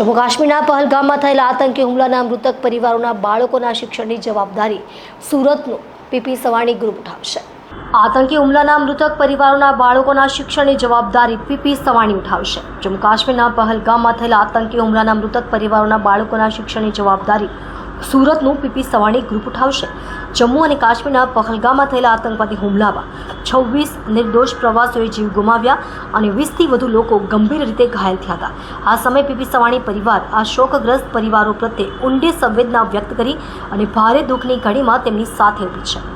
જમ્મુ કાશ્મીરના પહલગામમાં થયેલા આતંકી હુમલાના મૃતક પરિવારોના બાળકોના શિક્ષણની જવાબદારી સુરતનું પીપી સવાણી ગ્રુપ ઉઠાવશે. આતંકી હુમલાના મૃતક પરિવારોના બાળકોના શિક્ષણની જવાબદારી પીપી સવાણી ઉઠાવશે. જમ્મુ કાશ્મીરના પહલગામમાં થયેલા આતંકી હુમલાના મૃતક પરિવારોના બાળકોના શિક્ષણની જવાબદારી સુરતનું પીપી સવાણી ગ્રુપ ઉઠાવશે. જમ્મુ અને કાશ્મીરના પહલગામમાં થયેલા આતંકવાદી હુમલામાં છવ્વીસ નિર્દોષ પ્રવાસીઓએ જીવ ગુમાવ્યા અને વીસથી વધુ લોકો ગંભીર રીતે ઘાયલ થયા હતા. આ સમયે પીપી સવાણી પરિવાર આ શોકગ્રસ્ત પરિવારો પ્રત્યે ઊંડી સંવેદના વ્યક્ત કરી અને ભારે દુઃખની ઘડીમાં તેમની સાથે ઊભી છે.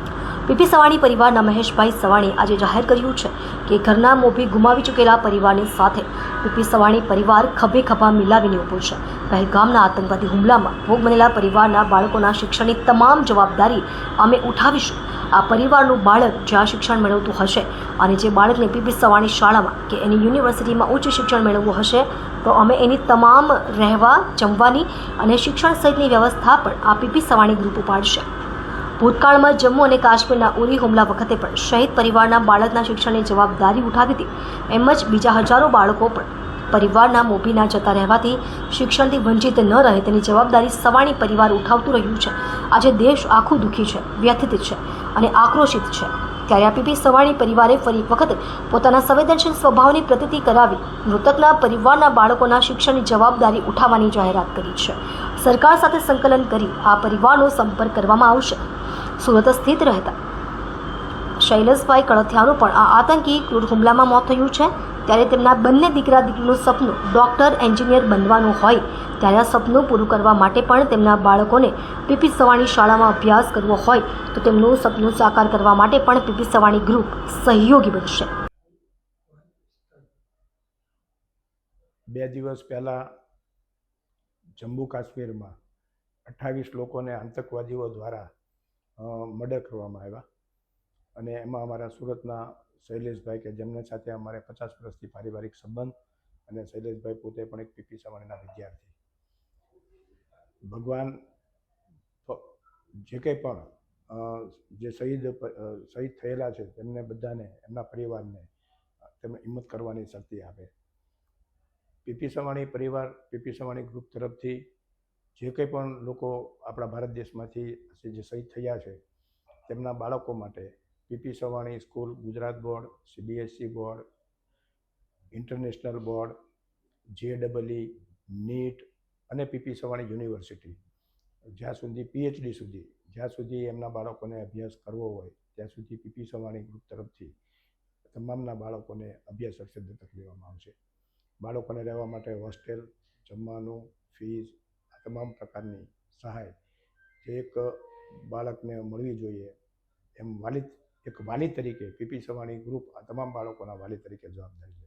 પીપી સવાણી પરિવારના મહેશભાઈ સવાણી આજે જાહેર કર્યું છે કે ઘરના મોભી ગુમાવી ચૂકેલા પરિવારની સાથે પીપી સવાણી પરિવાર ખભે ખભા મિલાવીને ઊભો છે. પહેલગામના આતંકવાદી હુમલામાં ભોગ બનેલા પરિવારના બાળકોના શિક્ષણની તમામ જવાબદારી અમે ઉઠાવીશું. આ પરિવારનું બાળક જ્યાં શિક્ષણ મેળવતું હશે અને જે બાળકને પીપી સવાણી શાળામાં કે એની યુનિવર્સિટીમાં ઉચ્ચ શિક્ષણ મેળવવું હશે, તો અમે એની તમામ રહેવા, જમવાની અને શિક્ષણ સહિતની વ્યવસ્થા પણ આ પીપી સવાણી ગ્રુપ ઉપાડશે. ભૂતકાળમાં જમ્મુ અને કાશ્મીરના ઉરી હુમલા વખતે પણ શહીદ પરિવારના બાળકના શિક્ષણની જવાબદારી ઉઠાવી હતી, એમ જ બીજા હજારો બાળકો પણ પરિવારના મોભીના જતા રહેવાથી શિક્ષણથી વંચિત ન રહે તેની જવાબદારી સવાણી પરિવાર ઉઠાવતું રહ્યું છે. આજે દેશ આખું દુઃખી છે, વ્યથિત છે અને આક્રોશિત છે. ત્યારે આપીપી પીપી સવાણી પરિવારે ફરી એક વખત પોતાના સંવેદનશીલ સ્વભાવની પ્રતિતિ કરાવી મૃતકના પરિવારના બાળકોના શિક્ષણની જવાબદારી ઉઠાવવાની જાહેરાત કરી છે. સરકાર સાથે સંકલન કરી આ પરિવારનો સંપર્ક કરવામાં આવશે. સુરત સ્થિત રહેતા શૈલેષભાઈ કળથિયાનું પણ આ આતંકી ક્રૂર હુમલામાં મોત થયું છે. ત્યારે તેમના બંને દીકરા દીકરીનું સપનું ડૉક્ટર, એન્જિનિયર બનવાનું હોય, ત્યારે આ સપનું પૂરું કરવા માટે પણ તેમના બાળકોને પીપી સવાણી શાળામાં અભ્યાસ કરવો હોય, તો તેમનું સપનું સાકાર કરવા માટે પણ પીપી સવાણી ગ્રુપ સહયોગી બનશે. બે દિવસ પહેલાં જમ્મુ કાશ્મીરમાં અઠ્ઠાવીસ લોકોને આતંકવાદીઓ દ્વારા મર્ડર કરવામાં આવ્યા. અને એમાં અમારા સુરતના શૈલેષભાઈ કે જેમને સાથે અમારે પચાસ વર્ષથી પારિવારિક સંબંધ અને શૈલેષભાઈ પોતે પણ એક પીપી સવાણીના વિદ્યાર્થી. ભગવાન જે કંઈ પણ જે શહીદ શહીદ થયેલા છે, તેમને બધાને, એમના પરિવારને તેમને હિંમત કરવાની શક્તિ આપે. પીપી સવાણી પરિવાર પીપી સવાણી ગ્રુપ તરફથી જે કંઈ પણ લોકો આપણા ભારત દેશમાંથી જે શહીદ થયા છે, તેમના બાળકો માટે PP Savani school, Gujarat board CBSE board, international board જે ડબલઈ નીટ અને પીપી સવાણી યુનિવર્સિટી. જ્યાં સુધી પીએચડી સુધી, જ્યાં સુધી એમના બાળકોને અભ્યાસ કરવો હોય, ત્યાં સુધી પીપી સવાણી ગ્રુપ તરફથી તમામના બાળકોને અભ્યાસ અક્ષર દત્તક લેવામાં આવશે. બાળકોને રહેવા માટે હોસ્ટેલ, જમવાનું, ફીસ, આ તમામ પ્રકારની સહાય જે એક બાળકને મળવી જોઈએ એમ વાલી એક વાલી તરીકે પીપી સવાણી ગ્રુપ આ તમામ બાળકોના વાલી તરીકે જવાબદારી